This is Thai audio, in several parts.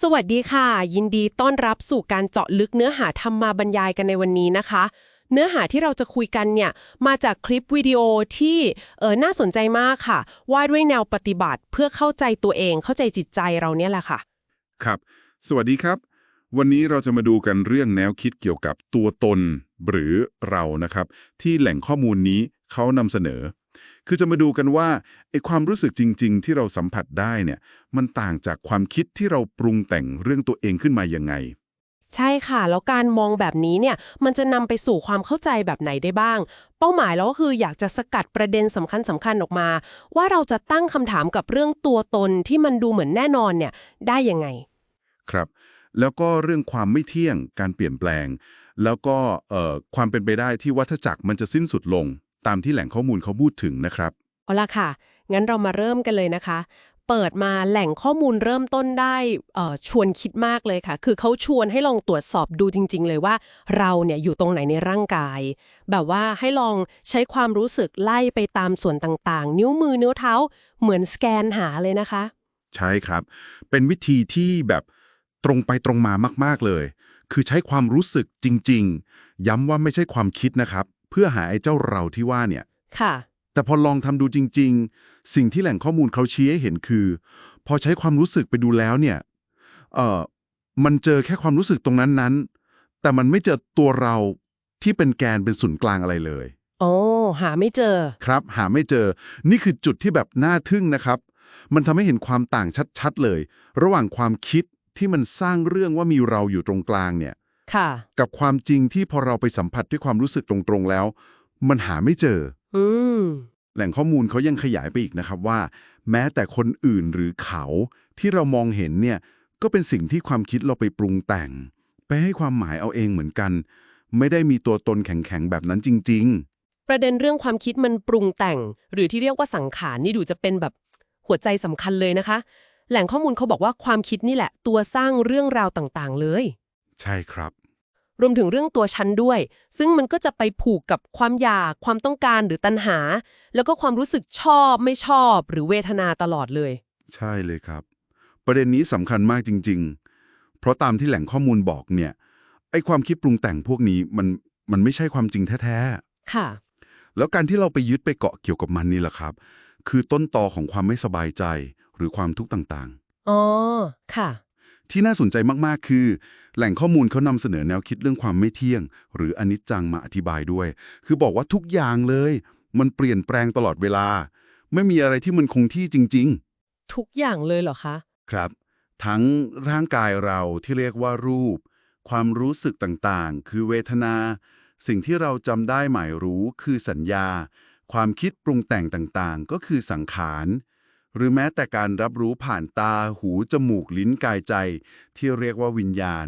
สวัสดีค่ะ ยินดีต้อนรับสู่การเจาะลึกเนื้อหาธรรมาบรรยายกันในวันนี้นะคะ เนื้อหาที่เราจะคุยกันเนี่ยมาจากคลิปวิดีโอที่เออน่าสนใจมากค่ะ ว่าด้วยแนวปฏิบัติเพื่อเข้าใจตัวเองเข้าใจจิตใจเราเนี่ยแหละค่ะ ครับ สวัสดีครับ วันนี้เราจะมาดูกันเรื่องแนวคิดเกี่ยวกับตัวตน หรือเรานะครับ ที่แหล่งข้อมูลนี้เขานำเสนอ คือจะมาดูกันว่าไอ้ความรู้สึกจริง ๆ ที่เราสัมผัสได้เนี่ยมันต่างจากความคิดที่เราปรุงแต่งเรื่องตัวเองขึ้นมายังไง ใช่ค่ะ แล้วการมองแบบนี้เนี่ยมันจะนำไปสู่ความเข้าใจแบบไหนได้บ้าง เป้าหมายแล้วก็คืออยากจะสกัดประเด็นสำคัญสำคัญๆออกมา ว่าเราจะตั้งคำถามกับเรื่องตัวตนที่มันดูเหมือนแน่นอนเนี่ยได้ยังไง ครับ แล้วก็เรื่องความไม่เที่ยงการเปลี่ยนแปลง แล้วก็เอ่อความเป็นไปได้ที่วัฏจักรมันจะสิ้นสุดลง ตามที่แหล่งข้อมูลเขาพูดถึงนะครับ เอาละค่ะ งั้นเรามาเริ่มกันเลยนะคะ เปิดมาแหล่งข้อมูลเริ่มต้นได้เอ่อชวนคิดมากเลยค่ะ คือเขาชวนให้ลองตรวจสอบดูจริง ๆ เลยว่า เราเนี่ยอยู่ตรงไหนในร่างกาย แบบว่าให้ลองใช้ความรู้สึกไล่ไปตามส่วนต่างๆ นิ้วมือนิ้วเท้า เหมือนสแกนหาเลยนะคะ ใช่ครับ เป็นวิธีที่แบบตรงไปตรงมามาก ๆเลย คือใช้ความรู้สึกจริง ๆ ย้ำว่าไม่ใช่ความคิดนะครับ เพื่อหาไอ้เจ้าเราที่ว่าเนี่ย ค่ะ แต่พอลองทำดูจริง ๆ สิ่งที่แหล่งข้อมูลเขาชี้ให้เห็นคือ พอใช้ความรู้สึกไปดูแล้วเนี่ยเออมันเจอแค่ความรู้สึกตรงนั้นนั้นๆแต่มันไม่เจอตัวเราที่เป็นแกนเป็นศูนย์กลางอะไรเลย โอ้หาไม่เจอ ครับ หาไม่เจอ นี่คือจุดที่แบบน่าทึ่งนะครับ มันทำให้เห็นความต่างชัดๆเลย ระหว่างความคิดที่มันสร้างเรื่องว่ามีเราอยู่ตรงกลางเนี่ย ค่ะ กับความจริงที่พอเราไปสัมผัสด้วยความรู้สึกตรงๆแล้ว มันหาไม่เจอ อืม แหล่งข้อมูลเขายังขยายไปอีกนะครับว่า แม้แต่คนอื่นหรือเขาที่เรามองเห็นเนี่ยก็เป็นสิ่งที่ความคิดเราไปปรุงแต่ง ไปให้ความหมายเอาเองเหมือนกัน ไม่ได้มีตัวตนแข็งๆแบบนั้นจริง ประเด็นเรื่องความคิดมันปรุงแต่ง หรือที่เรียกว่าสังขารนี่ดูจะเป็นแบบหัวใจสำคัญเลยนะคะ แหล่งข้อมูลเขาบอกว่าความคิดนี่แหละ ตัวสร้างเรื่องราวต่างๆ เลยๆ ใช่ครับ รวมถึงเรื่องตัวฉันด้วย ซึ่งมันก็จะไปผูกกับความอยาก ความต้องการหรือตัณหา แล้วก็ความรู้สึกชอบไม่ชอบ หรือเวทนาตลอดเลย ใช่เลยครับ ประเด็นนี้สำคัญมากจริง ๆ เพราะตามที่แหล่งข้อมูลบอกเนี่ยไอ้ความคิดปรุงแต่งพวกนี้มันมันไม่ใช่ความจริงแท้ๆค่ะ แล้วการที่เราไปยึดไปเกาะเกี่ยวกับมันนี่แหละครับ คือต้นตอของความไม่สบายใจหรือความทุกข์ต่างอ๋อ ค่ะๆ ที่น่าสนใจมากๆ คือ แหล่งข้อมูลเขานำเสนอแนวคิดเรื่องความไม่เที่ยง หรืออนิจจังมาอธิบายด้วย คือบอกว่าทุกอย่างเลย มันเปลี่ยนแปลงตลอดเวลา ไม่มีอะไรที่มันคงที่จริงทุกอย่างเลยเหรอคะๆครับ ทั้งร่างกายเราที่เรียกว่ารูป ความรู้สึกต่างๆ คือเวทนา สิ่งที่เราจำได้หมายรู้คือสัญญา ความคิดปรุงแต่งต่างๆ ก็คือสังขาร หรือแม้แต่การรับรู้ผ่านตาหูจมูกลิ้นกายใจ ที่เรียกว่าวิญญาณ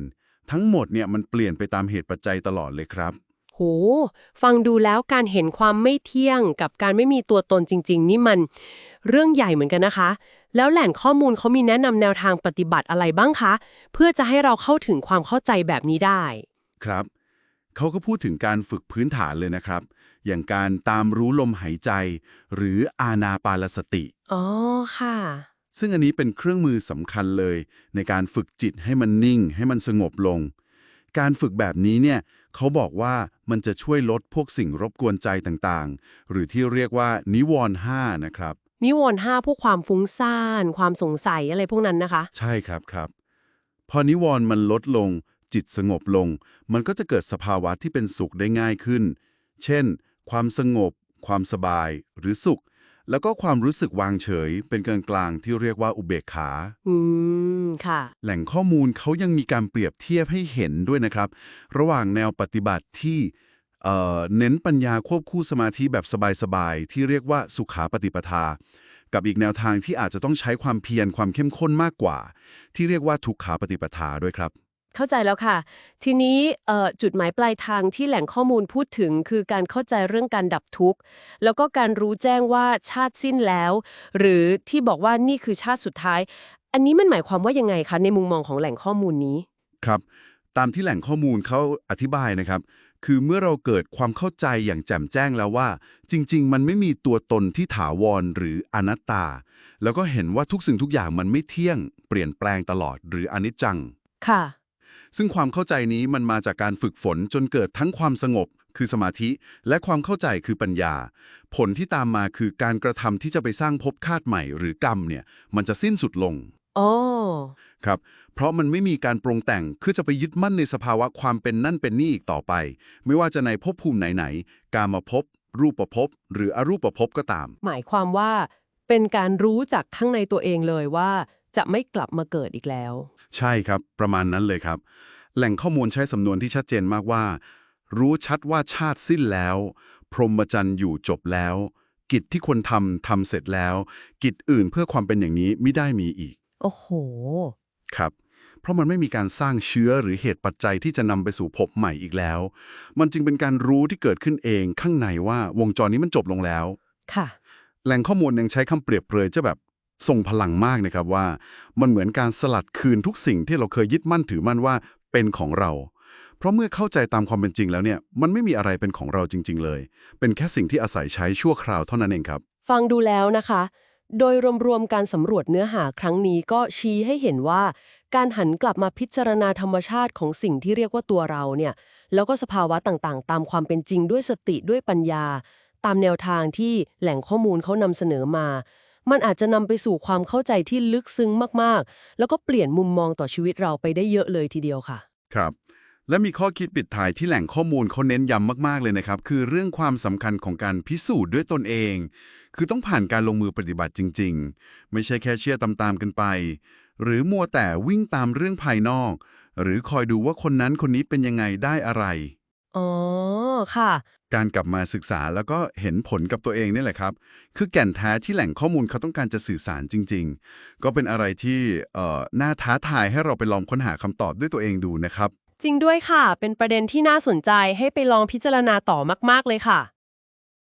ทั้งหมดเนี่ยมันเปลี่ยนไปตามเหตุปัจจัยตลอดเลยครับ โห ฟังดูแล้วการเห็นความไม่เที่ยงกับการไม่มีตัวตนจริง ๆ นี่มันเรื่องใหญ่เหมือนกันนะคะ แล้วแหล่งข้อมูลเขามีแนะนำแนวทางปฏิบัติอะไรบ้างคะ เพื่อจะให้เราเข้าถึงความเข้าใจแบบนี้ได้ ครับ เขาก็พูดถึงการฝึกพื้นฐานเลยนะครับ อย่างการตามรู้ลมหายใจ หรืออานาปานสติ อ๋อ ค่ะ ซึ่งอันนี้เป็นเครื่องมือสำคัญเลย ในการฝึกจิตให้มันนิ่ง ให้มันสงบลง การฝึกแบบนี้เนี่ยเขาบอกว่ามันจะช่วยลดพวกสิ่งรบกวนใจต่างๆ หรือที่เรียกว่านิวรณ์ห้านะครับ นิวรณ์ห้าพวกความฟุ้งซ่าน ความสงสัยอะไรพวกนั้นนะคะ ใช่ครับครับ พอนิวรณ์มันลดลง จิตสงบลง มันก็จะเกิดสภาวะที่เป็นสุขได้ง่ายขึ้น เช่น ความสงบ ความสบาย หรือสุข แล้วก็ความรู้สึกวางเฉย เป็นกลางกลางๆที่เรียกว่าอุเบกขา อืม ค่ะ แหล่งข้อมูลเขายังมีการเปรียบเทียบให้เห็นด้วยนะครับ ระหว่างแนวปฏิบัติที่เอ่อเน้นปัญญาควบคู่สมาธิแบบสบายๆที่เรียกว่าสุขาปฏิปทากับอีกแนวทางที่อาจจะต้องใช้ความเพียรความเข้มข้นมากกว่า ที่เรียกว่าทุกขาปฏิปทาด้วยครับ เข้าใจแล้วค่ะ ทีนี้เอ่อจุดหมายปลายทางที่แหล่งข้อมูลพูดถึงคือการเข้าใจเรื่องการดับทุกข์ แล้วก็การรู้แจ้งว่าชาติสิ้นแล้ว หรือที่บอกว่านี่คือชาติสุดท้าย อันนี้มันหมายความว่ายังไงคะในมุมมองของแหล่งข้อมูลนี้ ครับ ตามที่แหล่งข้อมูลเขาอธิบายนะครับ คือเมื่อเราเกิดความเข้าใจอย่างแจ่มแจ้งแล้วว่า จริง ๆ มันไม่มีตัวตนที่ถาวรหรืออนัตตา แล้วก็เห็นว่าทุกสิ่งทุกอย่างมันไม่เที่ยง เปลี่ยนแปลงตลอดหรืออนิจจัง ค่ะ ซึ่งความเข้าใจนี้มันมาจากการฝึกฝนจนเกิดทั้งความสงบ คือสมาธิ และความเข้าใจคือปัญญา ผลที่ตามมาคือการกระทำที่จะไปสร้างภพชาติใหม่หรือกรรมเนี่ยมันจะสิ้นสุดลงอ๋อครับ เพราะมันไม่มีการปรุงแต่งคือจะไปยึดมั่นในสภาวะความเป็นนั่นเป็นนี่อีกต่อไป ไม่ว่าจะในภพภูมิไหนๆการมาพบ รูปภพหรืออรูปภพก็ตาม หมายความว่าเป็นการรู้จากข้างในตัวเองเลยว่า จะไม่กลับมาเกิดอีกแล้ว ใช่ครับ ประมาณนั้นเลยครับ แหล่งข้อมูลใช้สำนวนที่ชัดเจนมากว่า รู้ชัดว่าชาติสิ้นแล้ว พรหมจรรย์อยู่จบแล้ว กิจที่ควรทำทำเสร็จแล้ว กิจอื่นเพื่อความเป็นอย่างนี้ไม่ได้มีอีก โอ้โห ครับ เพราะมันไม่มีการสร้างเชื้อหรือเหตุปัจจัยที่จะนำไปสู่ภพใหม่อีกแล้ว มันจึงเป็นการรู้ที่เกิดขึ้นเองข้างในว่าวงจรนี้มันจบลงแล้ว ค่ะ แหล่งข้อมูลยังใช้คำเปรียบเปรยจะแบบ ทรงพลังมากนะครับว่า มันเหมือนการสลัดคืนทุกสิ่งที่เราเคยยึดมั่นถือมั่นว่าเป็นของเรา เพราะเมื่อเข้าใจตามความเป็นจริงแล้วเนี่ย มันไม่มีอะไรเป็นของเราจริง ๆ เลย เป็นแค่สิ่งที่อาศัยใช้ชั่วคราวเท่านั้นเองครับ ฟังดูแล้วนะคะ โดยรวมๆการสำรวจเนื้อหาครั้งนี้ก็ชี้ให้เห็นว่า การหันกลับมาพิจารณาธรรมชาติของสิ่งที่เรียกว่าตัวเราเนี่ย แล้วก็สภาวะต่างๆ ตามความเป็นจริงด้วยสติด้วยปัญญา ตามแนวทางที่แหล่งข้อมูลเขานำเสนอมา มันอาจจะนำไปสู่ความเข้าใจที่ลึกซึ้งมากๆ แล้วก็เปลี่ยนมุมมองต่อชีวิตเราไปได้เยอะเลยทีเดียวค่ะ ครับ และมีข้อคิดปิดท้ายที่แหล่งข้อมูลเขาเน้นย้ำมากๆเลยนะครับ คือเรื่องความสำคัญของการพิสูจน์ด้วยตนเอง คือต้องผ่านการลงมือปฏิบัติจริง ๆ ไม่ใช่แค่เชื่อตามๆกันไป หรือมัวแต่วิ่งตามเรื่องภายนอก หรือคอยดูว่าคนนั้นคนนี้เป็นยังไงได้อะไรอ๋อ ค่ะ การกลับมาศึกษาแล้วก็เห็นผลกับตัวเองนี่แหละครับ คือแก่นแท้ที่แหล่งข้อมูลเขาต้องการจะสื่อสารจริง ๆ ก็เป็นอะไรที่เอ่อน่าท้าทายให้เราไปลองค้นหาคำตอบด้วยตัวเองดูนะครับ จริงด้วยค่ะ เป็นประเด็นที่น่าสนใจให้ไปลองพิจารณาต่อมาก ๆ เลยค่ะ